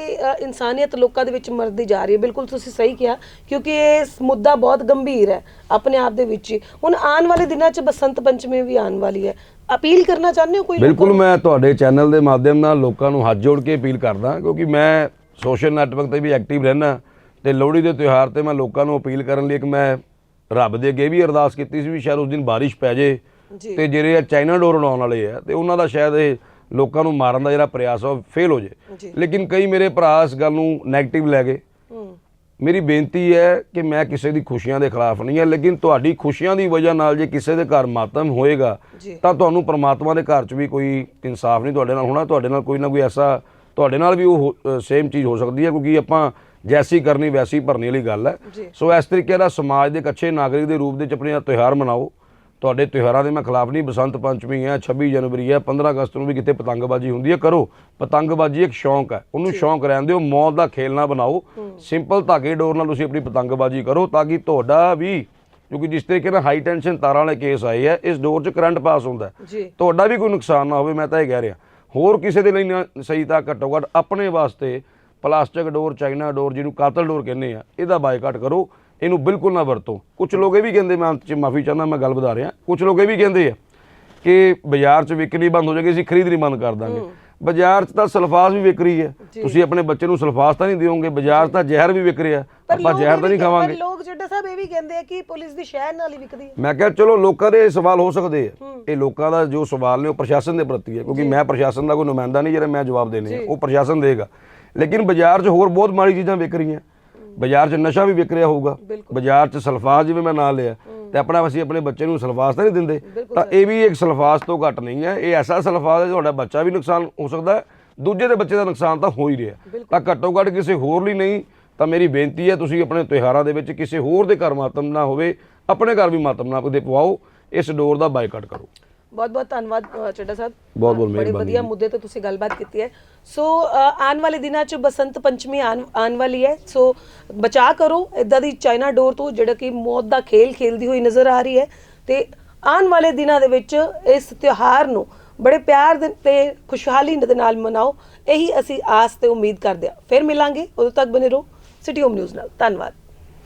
ਇਨਸਾਨੀਅਤ ਲੋਕਾਂ ਦੇ ਵਿੱਚ ਮਰਦੀ ਜਾ ਰਹੀ ਹੈ ਬਿਲਕੁਲ ਤੁਸੀਂ ਸਹੀ ਕਿਹਾ ਕਿਉਂਕਿ ਇਹ ਮੁੱਦਾ ਬਹੁਤ ਗੰਭੀਰ ਹੈ ਆਪਣੇ ਆਪ ਦੇ ਵਿੱਚ ਹੁਣ ਆਉਣ ਵਾਲੇ ਦਿਨਾਂ 'ਚ ਬਸੰਤ ਪੰਚਮੀ ਵੀ ਆਉਣ ਵਾਲੀ ਹੈ ਅਪੀਲ ਕਰਨਾ ਚਾਹੁੰਦੇ ਹੋ ਕੋਈ ਲੋਕਾਂ ਬਿਲਕੁਲ ਮੈਂ ਤੁਹਾਡੇ ਚੈਨਲ ਦੇ ਮਾਧਿਅਮ ਨਾਲ ਲੋਕਾਂ ਨੂੰ ਹੱਥ ਜੋੜ ਕੇ ਅਪੀਲ ਕਰਦਾ ਕਿਉਂਕਿ ਮੈਂ ਸੋਸ਼ਲ ਨੈਟਵਰਕ ਤੇ ਵੀ ਐਕਟਿਵ ਰਹਿਣਾ ਤੇ ਲੋਹੜੀ ਦੇ ਤਿਉਹਾਰ ਤੇ ਮੈਂ ਲੋਕਾਂ ਨੂੰ ਅਪੀਲ ਕਰਨ ਲਈ ਇੱਕ ਮੈਂ ਰੱਬ ਦੇ ਅੱਗੇ ਵੀ ਅਰਦਾਸ ਕੀਤੀ ਸੀ ਵੀ ਸ਼ਾਇਦ ਉਸ ਦਿਨ ਬਾਰਿਸ਼ ਪੈ ਜੇ ਤੇ ਜਿਹੜੇ ਆ ਚਾਈਨਾ ਡੋਰ ਉਡਾਉਣ ਵਾਲੇ ਆ ਤੇ ਉਹਨਾਂ ਦਾ ਸ਼ਾਇਦ ਇਹ ਲੋਕਾਂ ਨੂੰ ਮਾਰਨ ਦਾ ਜਿਹੜਾ ਪ੍ਰਯਾਸ ਆ ਉਹ ਫੇਲ ਹੋ ਜੇ। ਲੇਕਿਨ ਕਈ ਮੇਰੇ ਭਰਾ ਇਸ ਗੱਲ ਨੂੰ 네ਗੇਟਿਵ ਲੈ ਗਏ। ਮੇਰੀ ਬੇਨਤੀ ਹੈ ਕਿ ਮੈਂ ਕਿਸੇ ਦੀ ਖੁਸ਼ੀਆਂ ਦੇ ਖਿਲਾਫ ਨਹੀਂ ਹਾਂ ਲੇਕਿਨ ਤੁਹਾਡੀ ਖੁਸ਼ੀਆਂ ਦੀ ਵਜ੍ਹਾ ਨਾਲ ਜੇ ਕਿਸੇ ਦੇ ਘਰ ਮਾਤਮ ਹੋਏਗਾ ਤਾਂ ਤੁਹਾਨੂੰ ਪ੍ਰਮਾਤਮਾ ਦੇ ਘਰ 'ਚ ਵੀ ਕੋਈ ਇਨਸਾਫ ਨਹੀਂ ਤੁਹਾਡੇ ਨਾਲ ਹੋਣਾ ਤੁਹਾਡੇ ਨਾਲ ਕੋਈ ਨਾ ਕੋਈ ਐਸਾ ਤੁਹਾਡੇ ਨਾਲ ਵੀ ਉਹ ਸੇਮ ਚੀਜ਼ ਹੋ ਸਕਦੀ ਹੈ ਕਿਉਂਕਿ ਆਪਾਂ ਜੈਸੀ ਕਰਨੀ ਵੈਸੀ ਭਰਨੀ ਵਾਲੀ ਗੱਲ ਹੈ। ਸੋ ਇਸ ਤਰੀਕੇ ਦਾ ਸਮਾਜ ਦੇ ਇੱਕ ਅੱਛੇ ਨਾਗਰਿਕ ਦੇ ਰੂਪ ਦੇ ਵਿੱਚ ਆਪਣੇ ਤਿਉਹਾਰ ਮਨਾਓ। ਤੁਹਾਡੇ ਤਿਉਹਾਰਾਂ ਦੇ ਮੈਂ ਖਿਲਾਫ ਨਹੀਂ ਬਸੰਤ ਪੰਚਮੀ ਹੈ 26 ਜਨਵਰੀ ਹੈ 15 ਅਗਸਤ ਨੂੰ ਵੀ ਕਿਤੇ ਪਤੰਗਬਾਜ਼ੀ ਹੁੰਦੀ ਹੈ ਕਰੋ। ਪਤੰਗਬਾਜ਼ੀ ਇੱਕ ਸ਼ੌਂਕ ਹੈ ਉਹਨੂੰ ਸ਼ੌਂਕ ਰਹਿਣ ਦਿਓ ਮੌਤ ਦਾ ਖੇਲ ਨਾ ਬਣਾਓ। ਸਿੰਪਲ ਧਾਗੇ ਡੋਰ ਨਾਲ ਤੁਸੀਂ ਆਪਣੀ ਪਤੰਗਬਾਜ਼ੀ ਕਰੋ ਤਾਂ ਕਿ ਤੁਹਾਡਾ ਵੀ ਕਿਉਂਕਿ ਜਿਸ ਤਰੀਕੇ ਨਾਲ ਹਾਈ ਟੈਂਸ਼ਨ ਤਾਰਾਂ ਵਾਲੇ ਕੇਸ ਆਏ ਆ ਇਸ ਡੋਰ 'ਚ ਕਰੰਟ ਪਾਸ ਹੁੰਦਾ ਤੁਹਾਡਾ ਵੀ ਕੋਈ ਨੁਕਸਾਨ ਨਾ ਹੋਵੇ ਮੈਂ ਤਾਂ ਇਹ ਕਹਿ ਰਿਹਾ। ਹੋਰ ਕਿਸੇ ਦੇ ਲਈ ਨਾ ਸਹੀ ਤਾਂ ਘੱਟੋ ਘੱਟ ਆਪਣੇ ਵਾਸਤੇ ਪਲਾਸਟਿਕ ਡੋਰ ਚਾਈਨਾ ਡੋਰ ਜਿਹਨੂੰ ਕਾਤਲ ਡੋਰ ਕਹਿੰਦੇ ਆ ਇਹਦਾ ਬਾਈਕਾਟ ਕਰੋ। ਇਹਨੂੰ ਬਿਲਕੁਲ ਨਾ ਵਰਤੋ। ਕੁਝ ਲੋਕ ਇਹ ਵੀ ਕਹਿੰਦੇ ਮੈਂ ਅੰਤ 'ਚ ਮਾਫੀ ਚਾਹੁੰਦਾ ਮੈਂ ਗੱਲ ਵਧਾ ਰਿਹਾ। ਕੁਝ ਲੋਕ ਇਹ ਵੀ ਕਹਿੰਦੇ ਆ ਕਿ ਬਾਜ਼ਾਰ 'ਚ ਵਿਕਰੀ ਬੰਦ ਹੋ ਜਾਏਗੀ ਅਸੀਂ ਖਰੀਦ ਨਹੀਂ ਬੰਦ ਕਰ ਦਾਂਗੇ। ਬਾਜ਼ਾਰ 'ਚ ਤਾਂ ਸਲਫਾਸ ਵੀ ਵਿਕ ਰਹੀ ਹੈ। ਤੁਸੀਂ ਆਪਣੇ ਬੱਚੇ ਨੂੰ ਸਲਫਾਸ ਤਾਂ ਨਹੀਂ ਦਿਓਗੇ ਬਾਜ਼ਾਰ ਤਾਂ ਜ਼ਹਿਰ ਵੀ ਵਿਕ ਰਿਹਾ। ਆਪਾਂ ਜ਼ਹਿਰ ਤਾਂ ਨਹੀਂ ਖਾਵਾਂਗੇ। ਲੋਕ ਜਿਹੜਾ ਸਾਹਿਬ ਇਹ ਵੀ ਕਹਿੰਦੇ ਆ ਕਿ ਪੁਲਿਸ ਦੀ ਸ਼ਹਿਰ ਨਾਲ ਹੀ ਵਿਕਦੀ ਹੈ। ਮੈਂ ਕਿਹਾ ਚਲੋ ਲੋਕਾਂ ਦੇ ਸਵਾਲ ਹੋ ਸਕਦੇ ਆ। ਇਹ ਲੋਕਾਂ ਦਾ ਜੋ ਸਵਾਲ ਨੇ ਉਹ ਪ੍ਰਸ਼ਾਸਨ ਦੇ ਪ੍ਰਤੀ ਹੈ ਕਿਉਂਕਿ ਮੈਂ ਪ੍ਰਸ਼ਾਸਨ ਦਾ ਕੋਈ ਨੁਮਾਇੰਦਾ ਨਹੀਂ ਜਿਹੜਾ ਮੈਂ ਜਵਾਬ ਦੇਣੇ ਉਹ ਪ੍ਰਸ਼ਾਸਨ ਦੇਗਾ। ਲੇਕਿਨ ਬਾਜ਼ਾਰ 'ਚ ਹੋਰ ਬਹੁਤ ਮਾੜੀ ਚੀਜ਼ਾਂ ਵਿਕ ਰਹੀਆਂ। ਬਾਜ਼ਾਰ 'ਚ ਨਸ਼ਾ ਵੀ ਵਿਕ ਰਿਹਾ ਹੋਊਗਾ। ਬਾਜ਼ਾਰ 'ਚ ਸਲਫਾਸ ਜਿਵੇਂ ਮੈਂ ਨਾਂ ਲਿਆ ਤੇ ਆਪਣਾ ਅਸੀਂ ਆਪਣੇ ਬੱਚੇ ਨੂੰ ਸਲਫਾਸ ਤਾਂ ਨਹੀਂ ਦਿੰਦੇ। ਤਾਂ ਇਹ ਵੀ ਇੱਕ ਸਲਫਾਸ ਤੋਂ ਘੱਟ ਨਹੀਂ ਹੈ। ਇਹ ਐਸਾ ਸਲਫਾਸ ਹੈ ਤੁਹਾਡਾ ਬੱਚਾ ਵੀ ਨੁਕਸਾਨ ਹੋ ਸਕਦਾ ਹੈ ਦੂਜੇ ਦੇ ਬੱਚੇ ਦਾ ਨੁਕਸਾਨ ਤਾਂ ਹੋ ਹੀ ਰਿਹਾ। ਤਾਂ ਘੱਟੋ ਘੱਟ ਕਿਸੇ ਹੋਰ ਲਈ ਨਹੀਂ ਤਾਂ ਮੇਰੀ ਬੇਨਤੀ ਹੈ ਤੁਸੀਂ ਆਪਣੇ ਤਿਉਹਾਰਾਂ ਦੇ ਵਿੱਚ ਕਿਸੇ ਹੋਰ ਦੇ ਘਰ ਮਾਤਮ ਨਾ ਹੋਵੇ ਆਪਣੇ ਘਰ ਵੀ ਮਾਤਮ ਨਾ ਦੇ ਪਵਾਓ ਇਸ ਡੋਰ ਦਾ ਬਾਈਕਾਟ ਕਰੋ। ਬਹੁਤ ਬਹੁਤ ਧੰਨਵਾਦ ਚੱਡਾ ਸਾਹਿਬ ਬਹੁਤ ਬਹੁਤ ਬੜੇ ਮਿਹਰਬਾਨੀ ਵਧੀਆ ਮੁੱਦੇ ਤੇ ਤੁਸੀਂ ਗੱਲਬਾਤ ਕੀਤੀ ਹੈ ਸੋ ਆਉਣ ਵਾਲੇ ਦਿਨਾਂ 'ਚ ਬਸੰਤ ਪੰਚਮੀ ਆਉਣ ਵਾਲੀ ਹੈ ਸੋ ਬਚਾ ਕਰੋ ਇਦਾਂ ਦੀ ਚਾਈਨਾ ਡੋਰ ਤੋਂ ਜਿਹੜਾ ਕਿ ਮੌਤ ਦਾ ਖੇਲ ਖੇਲਦੀ ਹੋਈ ਨਜ਼ਰ ਆ ਰਹੀ ਹੈ ਤੇ ਆਉਣ ਵਾਲੇ ਦਿਨਾਂ ਦੇ ਵਿੱਚ ਇਸ ਤਿਉਹਾਰ ਨੂੰ ਬੜੇ ਪਿਆਰ ਤੇ ਖੁਸ਼ਹਾਲੀ ਦੇ ਨਾਲ ਮਨਾਓ ਇਹੀ ਅਸੀਂ ਆਸ ਤੇ ਉਮੀਦ ਕਰਦੇ ਹਾਂ ਫਿਰ ਮਿਲਾਂਗੇ ਉਦੋਂ ਤੱਕ ਬਨੇ ਰਹੋ ਸਿਟੀ ਹੋਮ ਨਿਊਜ਼ ਨਾਲ ਧੰਨਵਾਦ